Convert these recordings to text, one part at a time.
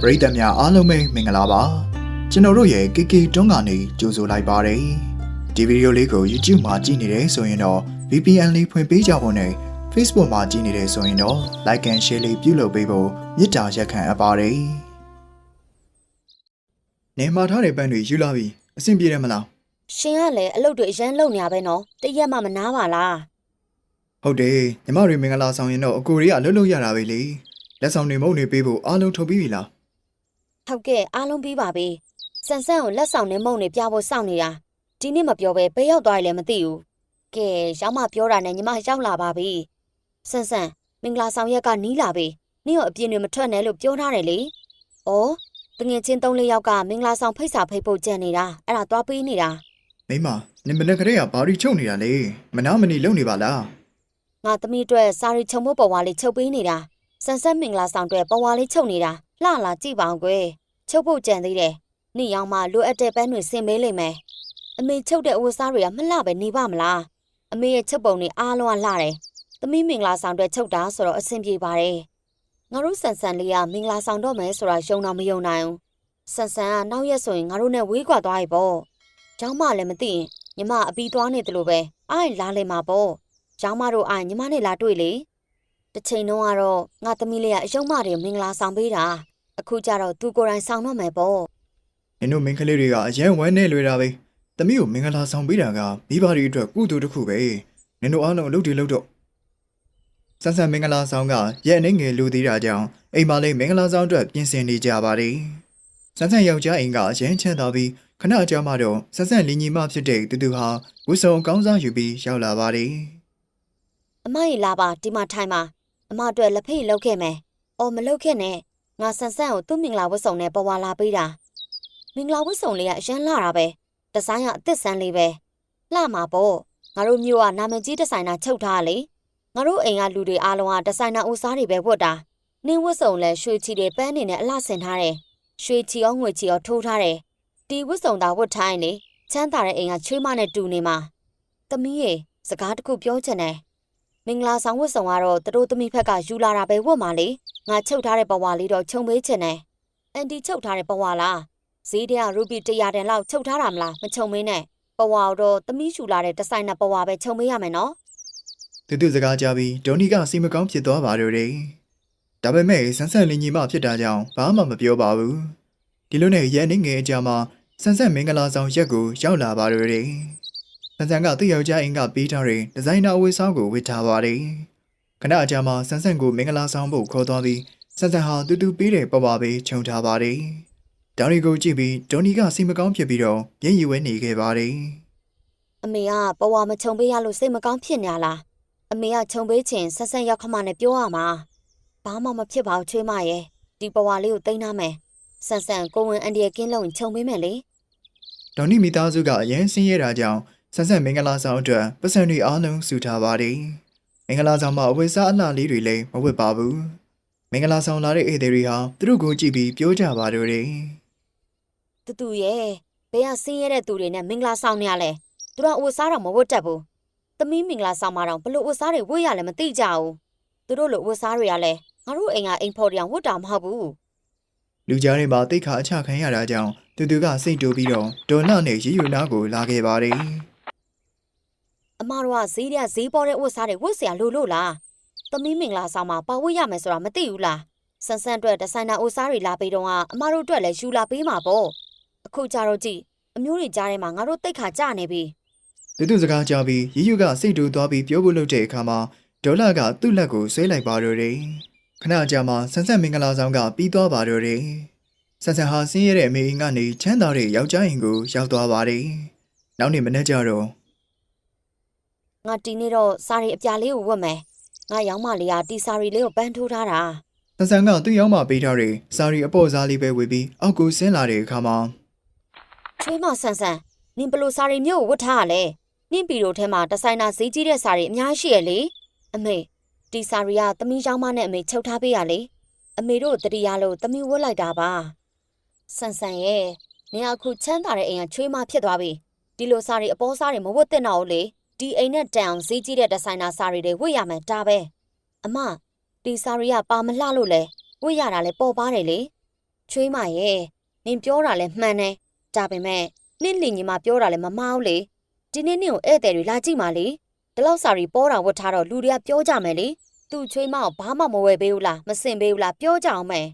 ပရိသတ်များအားလုံးပဲမင်္ဂလာပါကျွန်တော်တို့ရဲ့ KK တွန်းကနေကြိုဆိုလိုက်ပါတယ်ဒီဗီဒီယိုလေးကို YouTube မှာကြည့်နေတယ်ဆိုရင်တော့ VPN လေးဖွင့်ပေးကြဖို့နဲ့ Facebook မှာကြည့်နေတယ်ဆိုရင်တော့ Like and Share လေးပြုလုပ်ပေးဖို့မေတ္တာရက်ခံအပ်ပါတယ်နေမှာထားတဲ့ပန်းတွေယူလာပြီအဆင်ပြေတယ်မလားရှင်ကလည်းအလုပ်တွေအရန်လုပ်နေရပဲနော်တရက်မှမနာပါလားဟုတ်တယ်ညီမတွေမင်္ဂလာဆောင်ရင်တော့အကိုတွေကလှုပ်လှုပ်ရတာပဲလေလက်ဆောင်တွေမုတ်နေပေးဖို့အားလုံးထုတ်ပြီးပြီလား ဟုတ်ကဲ့အားလုံးပြီးပါပြီဆန်ဆန်ကိုလက်ဆောင်နဲ့မုံနေပြဖို့စောင့်နေတာဒီနေ့မပြောပဲဘယ်ရောက်သွားရလဲမသိဘူးကဲရောက်မှပြောတာနဲ့ညီမရောက်လာပါပြီဆန်ဆန်မင်္ဂလာဆောင်ရက်ကနီးလာပြီနင့်ရောအပြင်းတွေမထွက်နဲ့လို့ပြောထားတယ်လေဩတငယ်ချင်း၃လေးယောက်ကမင်္ဂလာဆောင်ဖိတ်စာဖိတ်ဖို့ကြံနေတာအဲ့ဒါသွားပေးနေတာမိမနင်မနေ့ကလေးကဘာရီချုပ်နေတာလေမနာမနီလုံနေပါလားငါသမီးအတွက်စာရီချုံဖို့ပေါ်ဝါလေးချုပ်ပေးနေတာဆန်ဆက်မင်္ဂလာဆောင်အတွက်ပေါ်ဝါလေးချုပ်နေတာ လှလာကြည့်ပါအောင်ကွယ်ချုပ်ဖို့ကြံသေးတယ်နေ့ရောက်မှလိုအပ်တဲ့ပန်းတွေဆင်ပေးလိမ့်မယ်အမေချုပ်တဲ့အဝတ်စားတွေကမလှပဲနေပါမလားအမေရဲ့ချုပ်ပုံတွေအားလုံးကလှတယ်သမီးမင်္ဂလာဆောင်အတွက်ချုပ်တာဆိုတော့အဆင်ပြေပါတယ်ငါတို့ဆန်ဆန်လေးကမင်္ဂလာဆောင်တော့မယ်ဆိုတာယုံတော့မယုံနိုင်ဘူးဆန်ဆန်ကနောက်ရက်ဆိုရင်ငါတို့နဲ့ဝေးကွာသွားပြီပေါ့เจ้าမလည်းမသိရင်ညီမအပီးသွားနေတယ်လို့ပဲအားရင်လာလေမှာပေါ့ ကျောင်းမတို့အာညီမနဲ့လာတွေ့လေ တစ်ချိန်လုံးကတော့ငါသမီးလေးကအယုံမတွေမင်္ဂလာဆောင်ပေးတာအခုကျတော့သူကိုယ်တိုင်ဆောင်တော့မယ်ပေါ့နင်တို့မင်းကလေးတွေကအရန်ဝမ်းနေလွယ်တာပဲသမီးကိုမင်္ဂလာဆောင်ပေးတာကမိဘတွေအတွက်ကုသိုလ်တစ်ခုပဲနင်တို့အားလုံးအလုပ်တွေလုပ်တော့ဆန်းဆန်းမင်္ဂလာဆောင်ကရဲ့အနေငယ်လူသေးတာကြောင့်အိမ်မလေးမင်္ဂလာဆောင်အတွက်ပြင်ဆင်နေကြပါတယ်ဆန်းဆန်းယောက်ျားအိမ်ကအရန်ချမ်းသာပြီးခဏကြာမှတော့ဆန်းဆန်းလင်ညီမဖြစ်တဲ့တူတူဟာဝစ်စုံအကောင်းစားယူပြီးရောက်လာပါတယ်အမကြီးလာပါဒီမှာထိုင်ပါ အမအတွက်လက်ဖိတ်လောက်ခဲ့မယ်အော်မလောက်ခဲ့နဲ့ငါဆန်ဆန်ကိုသူ့မင်္ဂလာဝတ်စုံနဲ့ပေါ်ဝါလာပေးတာမင်္ဂလာဝတ်စုံလေးကအရန်လှတာပဲဒီဇိုင်းကအသစ်ဆန်းလေးပဲလှမှာပေါ့ငါတို့မျိုးကနာမည်ကြီးဒီဇိုင်နာချုပ်ထားတာလေငါတို့အိမ်ကလူတွေအားလုံးကဒီဇိုင်နာအိုစားတွေပဲဝတ်တာနင်းဝတ်စုံလဲရွှေချီတွေပန်းနေနဲ့အလှဆင်ထားတယ်ရွှေချီရောငွေချီရောထိုးထားတယ်ဒီဝတ်စုံသာဝတ်ထားရင်လေချမ်းသာတဲ့အိမ်ကချွေးမနဲ့တူနေမှာသမီးရေစကားတစ်ခုပြောချင်တယ် မင်္ဂလာဆောင်ဝတ်ဆောင်ကတော့သူတို့သမီးဖက်ကယူလာတာပဲဝတ်မှာလေငါချုပ်ထားတဲ့ပဝါလေးတော့ခြုံပေးချင်တယ်အန်တီချုပ်ထားတဲ့ပဝါလားဈေးတဲ့ကရူပီ100တန်လောက်ချုပ်ထားတာမလားမခြုံမင်းနဲ့ပဝါတော့သမီးယူလာတဲ့ဒီဇိုင်နာပဝါပဲခြုံပေးရမယ်နော်တူတူစကားကြပြီးဒေါနီကစီမကောင်းဖြစ်သွားပါတော့တယ်ဒါပေမဲ့ဆန်းဆန်းလင်ညီမဖြစ်တာကြောင့်ဘာမှမပြောပါဘူးဒီလိုနဲ့ရဲ့အနေငယ်အကြမှာဆန်းဆန်းမင်္ဂလာဆောင်ရက်ကိုရောက်လာပါတော့တယ် ဆန်းဆန်းကသူ့ယောက်ျားအိမ်ကပေးထားတဲ့ဒီဇိုင်နာအဝတ်စားကိုဝတ်ထားပါတယ်ခဏအကြာမှာဆန်းဆန်းကိုမင်္ဂလာဆောင်ဖို့ခေါ်သွားပြီးဆန်းဆန်းဟာတူတူပေးတဲ့ပပပဲခြုံထားပါတယ်ဒေါနီကိုကြည့်ပြီးဒေါနီကစီမကောင်းဖြစ်ပြီးတော့မျက်ရည်ဝဲနေခဲ့ပါတယ်အမေကပဝါမခြုံပေးရလို့စိတ်မကောင်းဖြစ်နေလားအမေကခြုံပေးချင်ဆက်ဆက်ရောက်ခမနဲ့ပြောရမှာဘာမှမဖြစ်ပါဘူးချွေးမရဲ့ဒီပဝါလေးကိုတိန်းထားမယ်ဆန်ဆန်ကိုဝင်အန်ဒီရဲ့ကင်းလုံးခြုံပေးမယ်လေဒေါနီမိသားစုကအရင်ဆင်းရဲတာကြောင့် ဆန်းဆန်းမင်္ဂလာဆောင်အတွက်ပတ်စံတွေအားလုံးစုထားပါတယ်။မင်္ဂလာဆောင်မှာအဝတ်စားအလှလေးတွေလည်းမဝတ်ပါဘူး။မင်္ဂလာဆောင်လာတဲ့ဧည့်သည်တွေဟာသူတို့ကိုကြည့်ပြီးပြောကြပါတော့တယ်တူတူရဲ့ဘယ်ကဆင်းရဲတဲ့သူတွေနဲ့မင်္ဂလာဆောင်နေရလဲသူတို့အဝတ်စားတော့မဝတ်တတ်ဘူးသမီးမင်္ဂလာဆောင်မှာတော့ဘလို့အဝတ်စားတွေဝတ်ရလဲမသိကြဘူးသူတို့လိုအဝတ်စားတွေကလည်းငါတို့အိမ်ကအိမ်ဖော်တရားဝတ်တာမဟုတ်ဘူး။လူကြားထဲမှာတိတ်ခါအချခံရတာကြောင့်သူသူကစိတ်တူပြီးတော့ဒေါ်လာနဲ့ရီယူနာကိုလာခဲ့ပါတယ် အမတို့ကဈေးတွေကဈေးပေါ်တဲ့အဝတ်စားတွေဝတ်เสียလို့လို့လားသမီးမင်္ဂလာဆောင်မှာပါဝတ်ရမယ်ဆိုတာမသိဘူးလားဆန်ဆန်အတွက်ဒီဇိုင်နာအဝတ်စားတွေလာပေးတော့ကအမတို့အတွက်လည်းယူလာပေးမှာပေါ့အခုကြတော့ကြည့်အမျိုးတွေကြားထဲမှာငါတို့တိတ်ခါကြနေပြီ ။သူသူစကားကြားပြီးရီယူကစိတ်တူသွားပြီးပြောဖို့လုပ်တဲ့အခါမှာဒေါ်လာကသူ့လက်ကိုဆွဲလိုက်ပါတော့တယ်။ခဏကြာမှဆန်းဆန်းမင်္ဂလာဆောင်ကပြီးသွားပါတော့တယ်။ဆန်းဆန်းဟာဆင်းရဲတဲ့အမေအိမ်ကနေချမ်းသာတဲ့ယောက်ျားအိမ်ကိုရောက်သွားပါတယ်။နောက်နေ့မနေ့ကျတော့ ငါတီနေတော့စာရီအပြာလေးကိုဝတ်မယ်ငါရောင်းမလေးကတီစာရီလေးကိုပန်းထိုးထားတာဆန်ဆန်ကသူ့ရောက်မှပေးထားတဲ့စာရီအပေါ်စားလေးပဲဝေပြီးအောက်ကိုဆင်းလာတဲ့အခါမှာချွေးမဆန်ဆန်နင်ဘလို့စာရီမျိုးကိုဝတ်ထားရလဲနင်ပီရိုထဲမှာဒီဇိုင်နာဈေးကြီးတဲ့စာရီအများရှိရလေအမေတီစာရီကသမီးရောင်းမနဲ့အမေချုပ်ထားပေးရလေအမေတို့တတိယလို့သမီးဝတ်လိုက်တာပါဆန်ဆန်ရဲ့နင်အခုချမ်းသာတဲ့အိမ်ကချွေးမဖြစ်သွားပြီဒီလိုစာရီအပေါ်စာရီမဝတ်သင့်တော့ဘူးလေ ဒီအိမ်နဲ့တန်အောင်ဈေးကြီးတဲ့ဒီဇိုင်နာစာရီတွေဝတ်ရမယ်ဒါပဲအမတီစာရီကပါမလှလို့လဲဝတ်ရတာလဲပေါ်ပါတယ်လေချွေးမရဲ့နင်ပြောတာလဲမှန်တယ်ဒါပေမဲ့နင့်လင်ညီမပြောတာလဲမမားဘူးလေဒီနေ့နင့်ကိုဧည့်သည်တွေလာကြည့်ပါလေဒီလောက်စာရီပေါ်တာဝတ်ထားတော့လူတွေကပြောကြမယ်လေသူ့ချွေးမကိုဘာမှမဝယ်ပေးဘူးလားမစင်ပေးဘူးလားပြောကြအောင်မယ်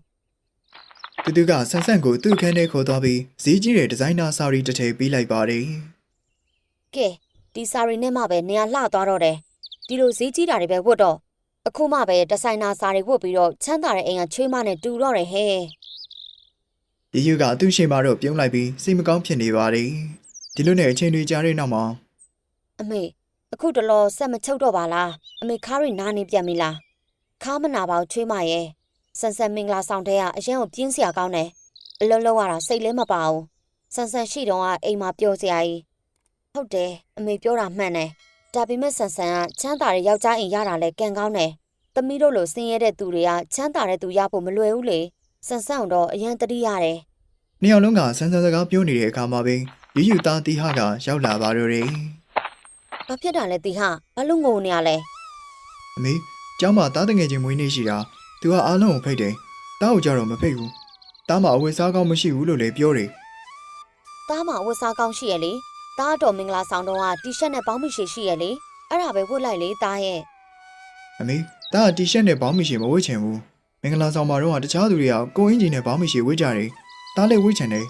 တူတူကဆန်းဆန်းကိုသူ့ခန်းထဲခေါ်သွားပြီးဈေးကြီးတဲ့ဒီဇိုင်နာစာရီတစ်ထည်ပေးလိုက်ပါတယ်ကဲ ဒီစာရီနဲ့မှပဲနေရာလှသွားတော့တယ်ဒီလိုဈေးကြီးတာတွေပဲဝတ်တော့အခုမှပဲဒီဇိုင်နာစာရီဝတ်ပြီးတော့ချမ်းသာတဲ့အိမ်ကချွေးမနဲ့တူတော့တယ်ဟဲ့။ရီယူကသူ့ရှိမှတော့ပြုံးလိုက်ပြီးစိတ်မကောင်းဖြစ်နေပါတယ်။ဒီလိုနဲ့အချိန်တွေကြာတဲ့နောက်မှာအမေအခုတလောဆက်မချုပ်တော့ပါလားအမေခါးရီနားနေပြန်ပြီလားခါမနာပါဘူးချွေးမရဲ့ဆန်ဆန်မင်္ဂလာဆောင်တဲ့ကအရင်ကိုပြင်းစရာကောင်းတယ်အလုံးလုံးရတာစိတ်လဲမပါဘူးဆန်ဆန်ရှိတော့ကအိမ်မှာပြောစရာကြီး ဟုတ်တယ်အမေပြောတာမှန်တယ်ဒါပေမဲ့ဆန်ဆန်ကချမ်းသာတဲ့ယောက်ျားအိမ်ရတာလဲကံကောင်းတယ်သမီးတို့လိုဆင်းရဲတဲ့သူတွေကချမ်းသာတဲ့သူရဖို့မလွယ်ဘူးလေဆန်ဆန်တော့အရင်တတိရတယ်နှစ်ယောက်လုံးကဆန်းဆန်းစကားပြောနေတဲ့အခါမှာပဲရီယူသားတီဟာကရောက်လာပါတော့တယ်ဘာဖြစ်တာလဲတီဟာဘာလို့ငိုနေရလဲ။အမေကျောင်းမှာတားတငယ်ချင်းမွေးနေ့ရှိတာသူကအားလုံးကိုဖိတ်တယ်။တားကိုကြတော့မဖိတ်ဘူး။တားမှာအဝတ်စားကောင်းမရှိဘူးလို့လည်းပြောတယ်တားမှာဝတ်စားကောင်းရှိရလေ တားတော်မင်္ဂလာဆောင်တော့ကတီရှပ်နဲ့ပေါင်းမရှိရှိရလေအဲ့ဒါပဲဝတ်လိုက်လေတားရဲ့။အမေတားကတီရှပ်နဲ့ဘောင်းမရှိမဝတ်ချင်ဘူး။မင်္ဂလာဆောင်မှာတော့တခြားသူတွေကကိုအင်ဂျင်နဲ့ဘောင်းမရှိဝတ်ကြတယ်။တားလည်းဝတ်ချင်တယ်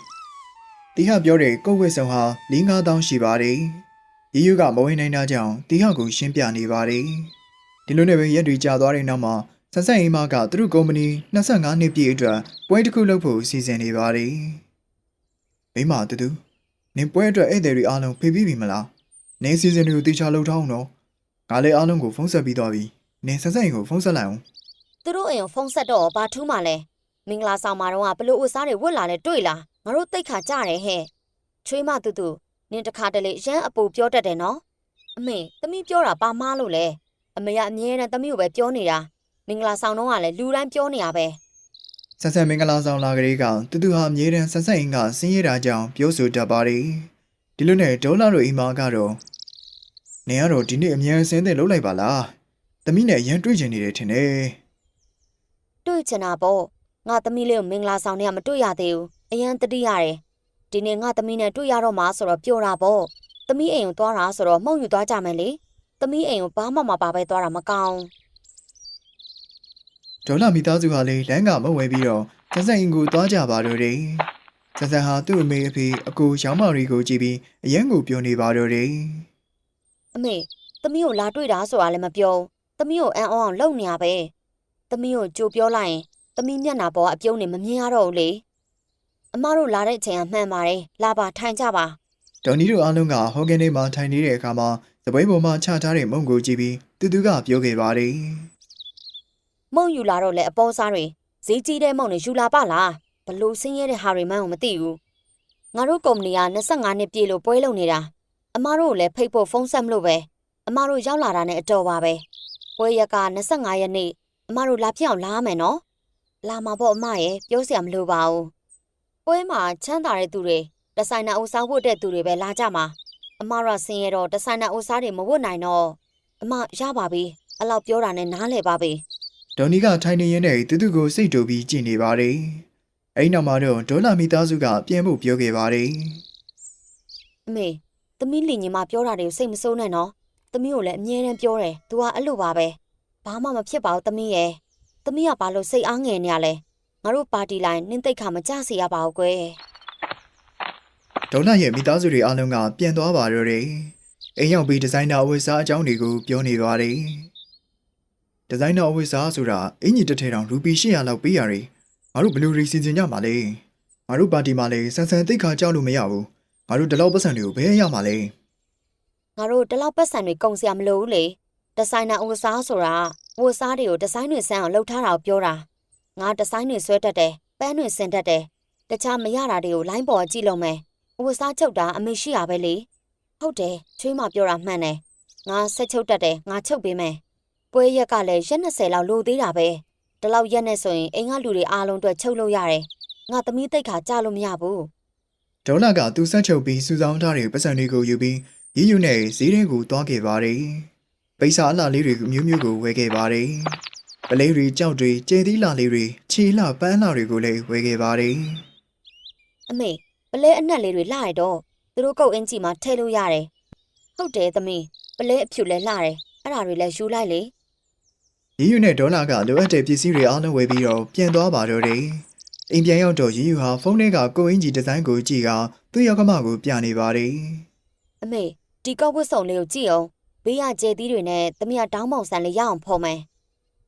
။တီဟာပြောတဲ့ကိုယ့်ဝတ်ဆောင်ဟာ၄၅တောင်းရှိပါတယ်။ရီယူကမဝင်နိုင်တာကြောင့်တီဟာကိုရှင်းပြနေပါတယ်။ဒီလိုနဲ့ပဲရက်တွေကြာသွားတဲ့နောက်မှာဆန်ဆန်အိမ်မကသူတို့ကုမ္ပဏီ25နှစ်ပြည့်အတွက်ပွဲတစ်ခုလုပ်ဖို့စီစဉ်နေပါတယ်။မိမတူတူ နင်ပွဲအတွက်ဧည့်သည်တွေအားလုံးဖိပြီးပြီမလား။နင်စီစဉ်တွေကိုတေချာလုပ်ထားအောင်နော်။ငါလည်းအားလုံးကိုဖုန်းဆက်ပြီးသွားပြီ။နင်ဆန်ဆန်အိမ်ကိုဖုန်းဆက်လိုက်အောင်သူတို့အိမ်ကိုဖုန်းဆက်တော့ဘာထူးမှလဲမင်္ဂလာဆောင်မှာတော့ကဘလို့ဝတ်စားတွေဝတ်လာလဲတွေ့လားငါတို့တိတ်ခါကြတယ်ဟဲ့ချွေးမတူတူနင်တခါတလေရမ်းအပူပြောတတ်တယ်နော်အမေသမီးပြောတာပါမားလို့လဲအမေကအမြဲတမ်းသမီးကိုပဲပြောနေတာမင်္ဂလာဆောင်တော့ကလည်းလူတိုင်းပြောနေရပဲ။ ဆန်ဆန်မင်္ဂလာဆောင်လာကလေးကတူတူဟာအမြဲတမ်းဆန်ဆန်အင်းကဆင်းရဲတာကြောင့်ပြောဆိုတတ်ပါတယ်။ဒီလိုနဲ့ဒေါ်လာတို့အိမ်မကတော့နင်ကတော့ဒီနေ့အမြန်ဆင်းတဲ့လှုပ်လိုက်ပါလား။သမီးနဲ့အရင်တွေ့ချင်နေတယ်ထင်တယ်။တွေ့ချင်တာပေါ့။ငါသမီးလေးကိုမင်္ဂလာဆောင်နဲ့မတွေ့ရသေးဘူး။အရင်တတိရတယ်။ဒီနေ့ငါသမီးနဲ့တွေ့ရတော့မှဆိုတော့ပျော်တာပေါ့။သမီးအိမ်ကိုသွားတာဆိုတော့မှုန့်ယူသွားကြမယ်လေ။သမီးအိမ်ကိုဘာမှမပါပဲသွားတာမကောင်း။ ဒေါ်လာမိသားစုဟာလည်းလမ်းကမဝဲပြီးတော့ဆန်းဆန်းအင်ကိုသွားကြပါတော့တယ်။ဆန်းဆန်းဟာသူ့အမေအဖေအကိုရောင်းမတွေကိုကြည့်ပြီးအရန်ကိုပြောနေပါတော့တယ်အမေသမီးကိုလာတွေ့တာဆိုတာလည်းမပြောဘူးသမီးကိုအန်အောင်အောင်လုပ်နေရပဲသမီးကိုကြိုပြောလိုက်ရင်သမီးမျက်နှာပေါ်ကအပြုံးနေမမြင်ရတော့ဘူးလေအမတို့လာတဲ့အချိန်ကမှန်ပါတယ်လာပါထိုင်ကြပါ။ဒေါ်နီတို့အားလုံးကဟော်ဂန်ထဲမှာထိုင်နေတဲ့အခါမှာစပွဲပေါ်မှာချထားတဲ့မုံကိုကြည့်ပြီးတူတူကပြောခဲ့ပါတယ် မုံယူလာတော့လေအပေါ်စားတွေဈေးကြီးတဲ့မုံတွေယူလာပါလားဘလို့ဆင်းရဲတဲ့ဟာတွေမှန်းကိုမသိဘူးငါတို့ကုမ္ပဏီက25နှစ်ပြည့်လို့ပွဲလုပ်နေတာအမတို့ကိုလည်းဖိတ်ဖို့ဖုန်းဆက်မလို့ပဲအမတို့ရောက်လာတာနဲ့အတော်ပါပဲပွဲရက်က25ရက်နေ့အမတို့လာပြအောင်လာမယ်နော်လာမှာပေါ့အမရဲ့ပြောစရာမလိုပါဘူးပွဲမှာချမ်းသာတဲ့သူတွေဒီဇိုင်နာအိုစားဝတ်တဲ့သူတွေပဲလာကြမှာအမတို့ကဆင်းရဲတော့ဒီဇိုင်နာအိုစားတွေမဝတ်နိုင်တော့အမရပါပြီအဲ့လောက်ပြောတာနဲ့နားလဲပါပြီ။ ဒေါ်နီကထိုင်နေရင်းနဲ့တူတူကိုစိတ်တူပြီးကြည့်နေပါတယ်။အဲဒီနောက်မှာတော့ဒေါ်လာမိသားစုကပြန်ဖို့ပြောခဲ့ပါတယ်အမေသမီးလင်ညီမပြောတာတွေကိုစိတ်မစိုးနဲ့နော်သမီးကိုလည်းအမြဲတမ်းပြောတယ်သူကအဲ့လိုပါပဲဘာမှမဖြစ်ပါဘူးသမီးရဲ့သမီးကဘာလို့စိတ်အားငယ်နေရလဲငါတို့ပါတီလိုင်းနင်းသိက်ခါမကြစေရပါဘူးကွယ်။ဒေါ်လာရဲ့မိသားစုတွေအားလုံးကပြန်သွားပါတော့တယ်။အိမ်ရောက်ပြီးဒီဇိုင်နာအဝတ်စားအကြောင်းတွေကိုပြောနေပါတယ်။ ဒီဇိုင်နာအဝတ်စားဆိုတာအင်ကြီးတစ်ထည်တောင်ရူပီ800လောက်ပေးရတယ်။ငါတို့ဘယ်လိုရီစီစဉ်ကြမှာလဲ။ငါတို့ပါတီမှာလည်းဆန်ဆန်တိတ်ခါကြောက်လို့မရဘူး။ငါတို့ဒီလောက်ပတ်စံတွေကိုဘယ်ရမှာလဲငါတို့ဒီလောက်ပတ်စံတွေကုန်စရာမလိုဘူးလေဒီဇိုင်နာအဝတ်စားဆိုတာဝတ်စားတွေကိုဒီဇိုင်းတွေဆန်းအောင်လုပ်ထားတာကိုပြောတာငါဒီဇိုင်းတွေဆွဲတတ်တယ်ပန်းတွေဆင်တတ်တယ်တခြားမရတာတွေကိုလိုင်းပေါ်ကြည့်လို့မယ်ဝတ်စားချုပ်တာအမေရှိရပဲလေဟုတ်တယ်ချွေးမပြောတာမှန်တယ်ငါဆက်ချုပ်တတ်တယ်ငါချုပ်ပေးမယ် ပွဲရက်ကလည်းရက်20လောက်လိုသေးတာပဲဒီလောက်ရက်နဲ့ဆိုရင်အိမ်ကလူတွေအားလုံးအတွက်ချုပ်လို့ရတယ်ငါသမီးတိတ်ခါကြားလို့မရဘူး။ဒေါ်လာကသူဆက်ချုပ်ပြီးစူဆောင်းထားတဲ့ပတ်စံတွေကိုယူပြီးရီယူနဲ့ဈေးထဲကိုသွားခဲ့ပါတယ်။ပိစာအလှလေးတွေမျိုးမျိုးကိုဝယ်ခဲ့ပါတယ်။ပလေးတွေကြောက်တွေကျဲသီးလာလေးတွေခြေလှပန်းလှတွေကိုလည်းဝယ်ခဲ့ပါတယ်အမေပလဲအနက်လေးတွေလှရတော့သူတို့ကုတ်အင်ကြီးမှာထည့်လို့ရတယ်ဟုတ်တယ်သမီးပလဲအဖြူလဲလှတယ်အဲ့ဒါတွေလည်းယူလိုက်လေ ရီယူနဲ့ဒေါ်လာကလိုအပ်တဲ့ပစ္စည်းတွေအားလုံးဝယ်ပြီးတော့ပြန်သွားပါတော့တယ်အိမ်ပြန်ရောက်တော့ရီယူဟာဖုန်းထဲကကိုအင်ဂျီဒီဇိုင်းကိုကြည့်ကသူ့ရောက်ကမကိုပြနေပါတယ်အမေဒီကောက်ဝတ်စုံလေးကိုကြည့်အောင်ဘေးရကျဲသီးတွေနဲ့သမီးကတောင်းပေါင်ဆန်လေးရအောင်ဖော်မယ်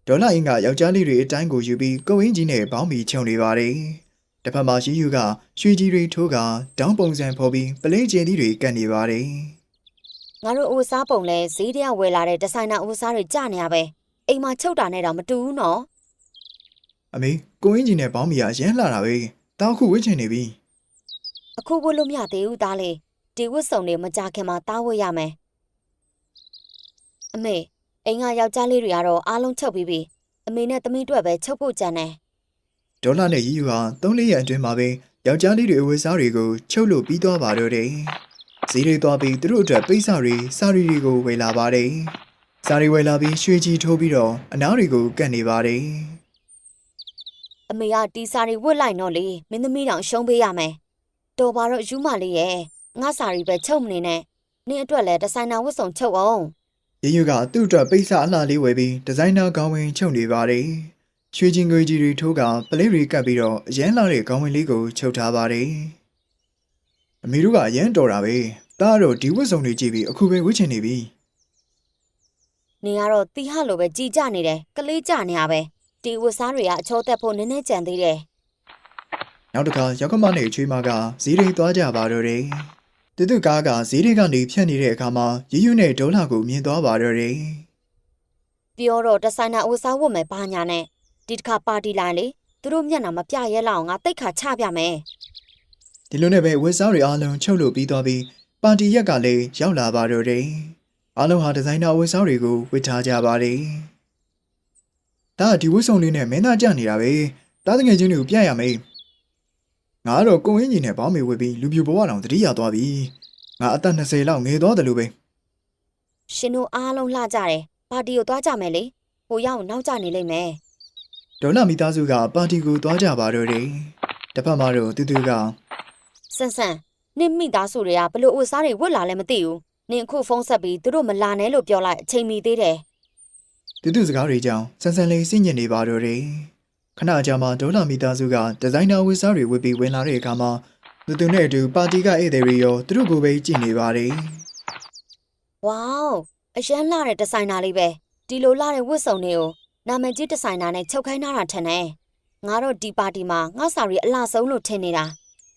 ဒေါ်လာအင်းကယောက်ျားလေးတွေအတိုင်းကိုယူပြီးကိုအင်ဂျီနဲ့ပေါင်းပြီးခြုံနေပါတယ်တစ်ဖက်မှာရီယူကရွှေကြီးတွေထိုးကတောင်းပုံစံဖော်ပြီးပလေးကျင်းသီးတွေကတ်နေပါတယ်ငါတို့အိုစားပုံလဲဈေးတရဝယ်လာတဲ့ဒီဇိုင်နာအိုစားတွေကြနေရပဲ အိမ်မှာချုပ်တာနဲ့တော့မတူဘူးနော်အမေကိုအင်ဂျီနဲ့ပေါင်းမိရအရင်လှတာပဲတောက်ခုဝှစ်ချင်နေပြီအခုဝတ်လို့မရသေးဘူးသားလေးဒီဝတ်စုံတွေမကြခင်မှာတားဝတ်ရမယ်အမေအိမ်ကယောက်ျားလေးတွေကတော့အားလုံးချုပ်ပြီးပြီအမေနဲ့သမီးတို့ပဲချုပ်ဖို့ကြံတယ်ဒေါ်လာနဲ့ရီယူဟာ၃-၄ရက်အတွင်းမှာပဲယောက်ျားလေးတွေအဝတ်စားတွေကိုချုပ်လို့ပြီးသွားပါတော့တယ်ဈေးတွေသွားပြီးသူတို့အတွက်ပိတ်စာတွေစာရီတွေကိုဝယ်လာပါတယ် စာရီဝယ်လာပြီးရွှေကြီးထိုးပြီးတော့အနားတွေကိုကတ်နေပါတယ်အမေကတီစာတွေဝတ်လိုက်တော့လေမင်းသမီးတောင်ရှုံးပေးရမယ်တော်ပါတော့ယူမလေးရဲ့ငါစာရီပဲချုပ်မနေနဲ့နင်းအတွက်လည်းဒီဇိုင်နာဝတ်စုံချုပ်အောင်ရီယူကသူ့အတွက်ပိတ်စာအလှလေးဝယ်ပြီးဒီဇိုင်နာခေါင်းဝင်ချုပ်နေပါတယ်ရွှေချင်းငွေကြီးတွေထိုးကပလေးတွေကတ်ပြီးတော့အရန်လာတဲ့ခေါင်းဝင်လေးကိုချုပ်ထားပါတယ်အမေတို့ကအရန်တော်တာပဲတားတော့ဒီဝတ်စုံတွေကြည့်ပြီးအခုပဲဝှစ်ချင်နေပြီ နင်ကတော့တီဟလိုပဲကြည်ကြနေတယ်ကလေးကြနေရပဲဒီဝတ်စားတွေကအချောတက်ဖို့နည်းနည်းကြံသေးတယ်နောက်တစ်ခါရောက်ကမနဲ့ချွေးမကဈေးတွေသွားကြပါတော့တယ်။တူတူကားကဈေးတွေကနေဖြတ်နေတဲ့အခါမှာရီယူနဲ့ဒေါ်လာကိုမြင်သွားပါတော့တယ်ပြောတော့ဒီဇိုင်နာဝတ်စားဝတ်မယ်ဘာညာနဲ့ဒီတစ်ခါပါတီလိုက်လေသူတို့မျက်နှာမပြရဲလောက်အောင်ငါတိတ်ခါချပြမယ်။ဒီလိုနဲ့ပဲဝက်စားတွေအားလုံးချုပ်လို့ပြီးသွားပြီးပါတီရက်ကလည်းရောက်လာပါတော့တယ်။ အားလုံးဟာဒီဇိုင်နာဝက်စားတွေကိုဝတ်ထားကြပါတယ်။ဒါကဒီဝတ်စုံလေးနဲ့မင်းသားကြနေတာပဲ။တားတငယ်ချင်းတွေကိုပြရမယ်။ငါကတော့ကိုအင်းကြီးနဲ့ပေါင်းမေဝတ်ပြီးလူပြူဘဝတောင်တတိယသွားပြီ။ငါအသက်20လောက်ငယ်သွားတယ်လို့ပဲရှင်တို့အားလုံးလှကြတယ်ပါတီကိုသွားကြမယ်လေဟိုရောက်နောက်ကျနေလိမ့်မယ်ဒေါ်လာမိသားစုကပါတီကိုသွားကြပါတော့တယ်။တစ်ဖက်မှာတော့တူတူကဆန်ဆန်နင့်မိသားစုတွေကဘလို့ဝတ်စားတွေဝတ်လာလဲမသိဘူး နင်အခုဖုန်းဆက်ပြီးသူတို့မလာနဲ့လို့ပြောလိုက်အချိန်မီသေးတယ်တူတူစကားတွေကြောင့်ဆန်ဆန်လေးစိတ်ညစ်နေပါတော့တယ်ခဏကြာမှဒေါ်လာမိသားစုကဒီဇိုင်နာဝတ်စားတွေဝတ်ပြီးဝင်လာတဲ့အခါမှာတူတူနဲ့အတူပါတီကဧည့်သည်တွေရောသူတို့ကိုပဲကြည့်နေပါတယ်ဝေါအရန်လှတဲ့ဒီဇိုင်နာလေးပဲဒီလိုလှတဲ့ဝတ်စုံတွေကိုနာမည်ကြီးဒီဇိုင်နာနဲ့ချုပ်ခိုင်းထားတာထင်တယ်ငါတို့ဒီပါတီမှာငါစာရီအလှဆုံးလို့ထင်နေတာ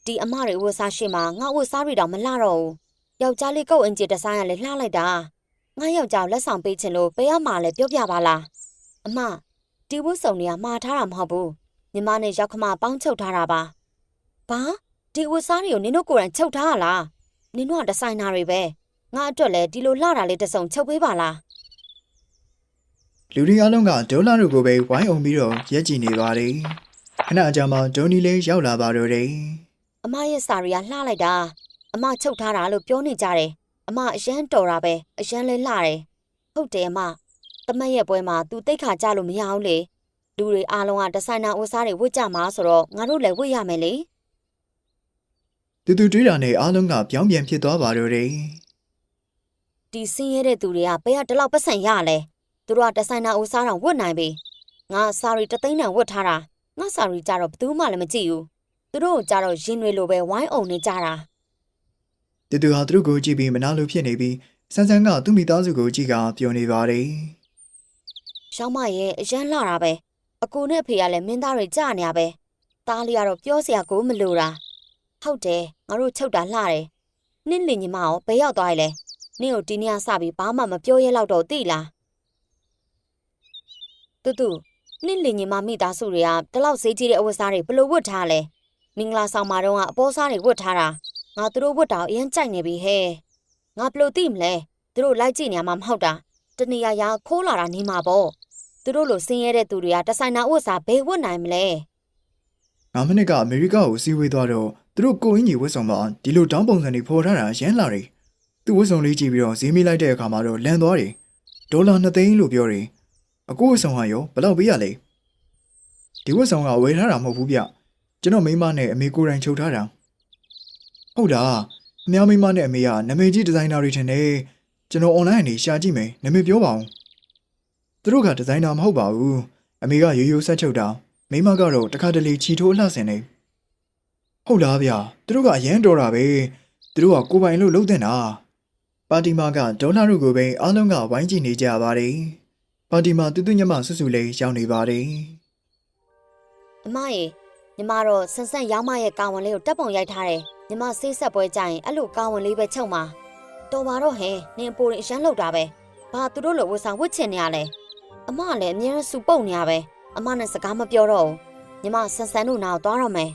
ဒီအမတွေဝတ်စားရှိမှငါဝတ်စားတွေတော့မလှတော့ဘူး ယောက်ျားလေးကုတ်အင်ဂျီဒီဇိုင်းကလည်းလှလိုက်တာငါယောက်ျားကိုလက်ဆောင်ပေးချင်လို့ဘယ်ရမှာလဲပြောပြပါလားအမဒီဝတ်စုံတွေကမှားထားတာမဟုတ်ဘူးညီမနဲ့ရောက်ခမပေါင်းချုပ်ထားတာပါဘာဒီဝတ်စားတွေကိုနင်တို့ကိုယ်တိုင်ချုပ်ထားရလားနင်တို့ကဒီဇိုင်နာတွေပဲငါအတွက်လည်းဒီလိုလှတာလေးတစ်စုံချုပ်ပေးပါလားလူတွေအားလုံးကဒေါ်လာတို့ကိုပဲဝိုင်းအောင်ပြီးတော့ရက်ကြည့်နေပါတယ်ခဏကြာမှဒိုနီလေးရောက်လာပါတော့တယ်အမရဲ့စာရီကလှလိုက်တာ အမချုပ်ထားတာလို့ပြောနေကြတယ်အမအရန်တော်တာပဲအရန်လဲလှတယ်ဟုတ်တယ်အမတမက်ရဲ့ပွဲမှာ तू တိတ်ခါကြလို့မရအောင်လေလူတွေအားလုံးကဒီဇိုင်နာအိုစားတွေဝတ်ကြမှာဆိုတော့ငါတို့လည်းဝတ်ရမယ်လေတူတူတွေးတာနဲ့အားလုံးကပြောင်းပြန်ဖြစ်သွားပါတော့တယ်ဒီဆင်းရဲတဲ့သူတွေကဘယ်ကတလောက်ပတ်စံရလဲသူတို့ကဒီဇိုင်နာအိုစားတော့ဝတ်နိုင်ပြီငါစာရီတစ်သိန်းတန်ဝတ်ထားတာငါစာရီကြတော့ဘယ်သူမှလည်းမကြည့်ဘူးသူတို့ကကြတော့ရင်တွေလိုပဲဝိုင်းအောင်နေကြတာ တူတူဟာသူတို့ကိုကြည့်ပြီးမနာလိုဖြစ်နေပြီးဆန်းဆန်းကသူ့မိသားစုကိုကြည့်ကပြောနေပါတယ်။ရောင်းမရဲ့အရန်လှတာပဲ။အကူနဲ့အဖေကလည်းမင်းသားတွေကြာနေရပဲ။သားလေးကတော့ပြောစရာကိုမလိုတာ။ဟုတ်တယ်ငါတို့ချုပ်တာလှတယ်။နင့်လင်ညီမရောဘယ်ရောက်သွားရလဲ။နင့်ကိုဒီနေ့ကစပြီးဘာမှမပြောရဲတော့တော့သိလား။တူတူနင့်လင်ညီမမိသားစုတွေကတလောက်ဈေးကြီးတဲ့အဝတ်စားတွေဘလို့ဝတ်ထားလဲ။မင်္ဂလာဆောင်မှာတော့ကအပေါ်စားတွေဝတ်ထားတာ။ ငါတို့ဝတ်တာအရင်ကြိုက်နေပြီဟဲ့။ငါဘလို့သိမလဲ။သူတို့လိုက်ကြည့်နေမှာမဟုတ်တာ။တနေရာရာခိုးလာတာနေမှာပေါ့။သူတို့လိုဆင်းရဲတဲ့သူတွေကတဆိုင်နာဥစ္စာဘယ်ဝတ်နိုင်မလဲငါမနစ်ကအမေရိကကိုစီးဝေးသွားတော့သူတို့ကိုအင်းကြီးဝတ်ဆောင်မှာဒီလိုတောင်းပုံစံတွေဖော်ထားတာရမ်းလာတယ်သူ့ဝတ်ဆောင်လေးကြည့်ပြီးတော့ဈေးမိလိုက်တဲ့အခါမှာတော့လန်သွားတယ်ဒေါ်လာ2သိန်းလို့ပြောတယ်အကိုဝတ်ဆောင်ကရောဘယ်လောက်ပေးရလဲဒီဝတ်ဆောင်ကဝယ်ထားတာမဟုတ်ဘူးဗျကျွန်တော်မိန်းမနဲ့အမေကိုယ်တိုင်ချုပ်ထားတာ ဟုတ်လားအများမိန်းမနဲ့အမေကနာမည်ကြီးဒီဇိုင်နာတွေထင်တယ်ကျွန်တော် online ကနေရှာကြည့်မယ်နာမည်ပြောပါအောင်သူတို့ကဒီဇိုင်နာမဟုတ်ပါဘူးအမေကရိုးရိုးဆက်ချုပ်တာမိန်းမကတော့တခါတလေချီထိုးအလှဆင်နေဟုတ်လားဗျသူတို့ကအရန်တော်တာပဲသူတို့ကကိုယ်ပိုင်လို့လုပ်တဲ့တာပါတီမာကဒေါ်လာတို့ကိုပဲအားလုံးကဝိုင်းကြည့်နေကြပါတယ်ပါတီမှာတူတူညမဆွဆွလေးရောက်နေပါတယ်အမရေညီမတော့ဆန်ဆန်ရောင်းမရဲ့ကာဝန်လေးကိုတက်ပုံရိုက်ထားတယ် ညီမဆေးဆက်ပွဲကြရင်အဲ့လိုကာဝန်လေးပဲချုပ်မှာတော်ပါတော့ဟဲ့နင်အပိုရင်အရန်လောက်တာပဲဘာသူတို့လိုဝတ်ဆောင်ဝတ်ချင်နေရလဲအမကလည်းအမြဲတမ်းစူပုတ်နေရပဲအမနဲ့စကားမပြောတော့ဘူးညီမဆန်ဆန်တို့နာကိုသွားတော့မယ်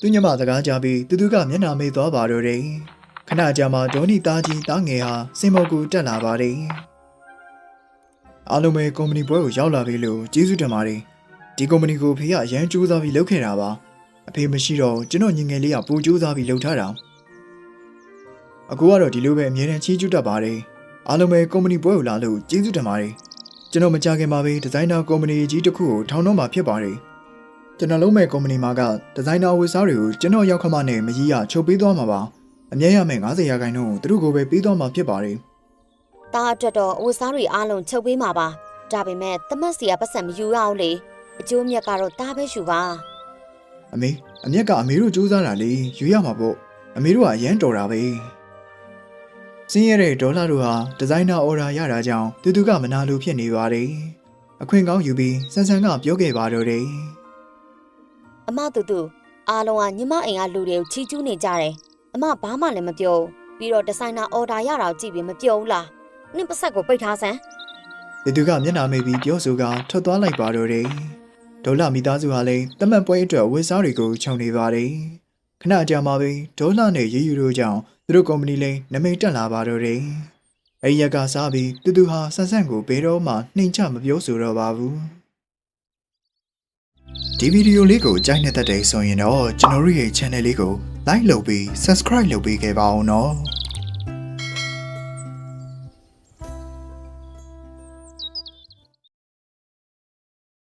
သူညမစကားကြပြီးတူတူကမျက်နှာမေးသွားပါတော့တယ်ခဏကြာမှဒေါနီသားကြီးတားငယ်ဟာစင်မော်ကူတက်လာပါတယ်အားလုံးပဲကုမ္ပဏီပွဲကိုရောက်လာပြီလို့ကျေးဇူးတင်ပါတယ်ဒီကုမ္ပဏီကိုဖေကအရန်ကြိုးစားပြီးလုပ်ခဲ့တာပါ အဖေမရှိတော့ကျွန်တော်ညီငယ်လေးကပူကြိုးစားပြီးလုပ်ထားတာအကူကတော့ဒီလိုပဲအမြဲတမ်းချီးကျူးတတ်ပါတယ်အားလုံးပဲကုမ္ပဏီပွဲကိုလာလို့ကျေးဇူးတင်ပါတယ်ကျွန်တော်မကြခင်မှာပဲဒီဇိုင်နာကုမ္ပဏီကြီးတစ်ခုကိုထောင်တော့မှာဖြစ်ပါတယ်ကျွန်တော်လုံးမဲ့ကုမ္ပဏီမှာကဒီဇိုင်နာဝတ်စားတွေကိုကျွန်တော်ရောက်ခမနဲ့မကြီးရချုပ်ပေးသွားမှာပါအမြဲရမယ်90ရာခိုင်နှုန်းကိုသူတို့ကိုပဲပေးသွားမှာဖြစ်ပါတယ်တားအတွက်တော့အဝတ်စားတွေအားလုံးချုပ်ပေးမှာပါဒါပေမဲ့တမတ်စီကပတ်စံမယူရအောင်လေအကျိုးမြတ်ကတော့တားပဲယူပါ အမေအမျက်ကအမေတို့စူးစမ်းတာလေယူရမှာပေါ့အမေတို့ကအရန်တော်တာပဲစင်းရတဲ့ဒေါ်လာတို့ဟာဒီဇိုင်နာအော်ဒါရတာကြောင့်တူတူကမနာလိုဖြစ်နေပါတယ်အခွင့်ကောင်းယူပြီးဆန်ဆန်ကပြောခဲ့ပါတော့တယ်အမတူတူအားလုံးကညီမအိမ်ကလူတွေကိုချီးကျူးနေကြတယ်အမဘာမှလည်းမပြောဘူးပြီးတော့ဒီဇိုင်နာအော်ဒါရတာကိုကြည့်ပြီးမပြောဘူးလားနင့်ပတ်ဆက်ကိုပိတ်ထားစမ်းတူတူကမျက်နှာမိတ်ပြီးပြောဆိုကထွက်သွားလိုက်ပါတော့တယ် ဒေါ်လာမိသားစုဟာလည်းတမတ်ပွဲအတွက်ဝတ်စားတွေကိုခြုံနေပါတယ်ခဏကြာမှပဲဒေါ်လာနဲ့ရေယူတို့ကြောင့်သူတို့ကုမ္ပဏီလည်းနမိတ်တက်လာပါတော့တယ်အဲဒီရက်ကစားပြီးတူတူဟာဆန်ဆန်ကိုဘယ်တော့မှနှိမ်ချမပြောဆိုတော့ပါဘူးဒီဗီဒီယိုလေးကိုကြိုက်နေတတ်တယ်ဆိုရင်တော့ကျွန်တော်တို့ရဲ့ channel လေးကို like လုပ်ပြီး subscribe လုပ်ပေးခဲ့ပါဦးနော်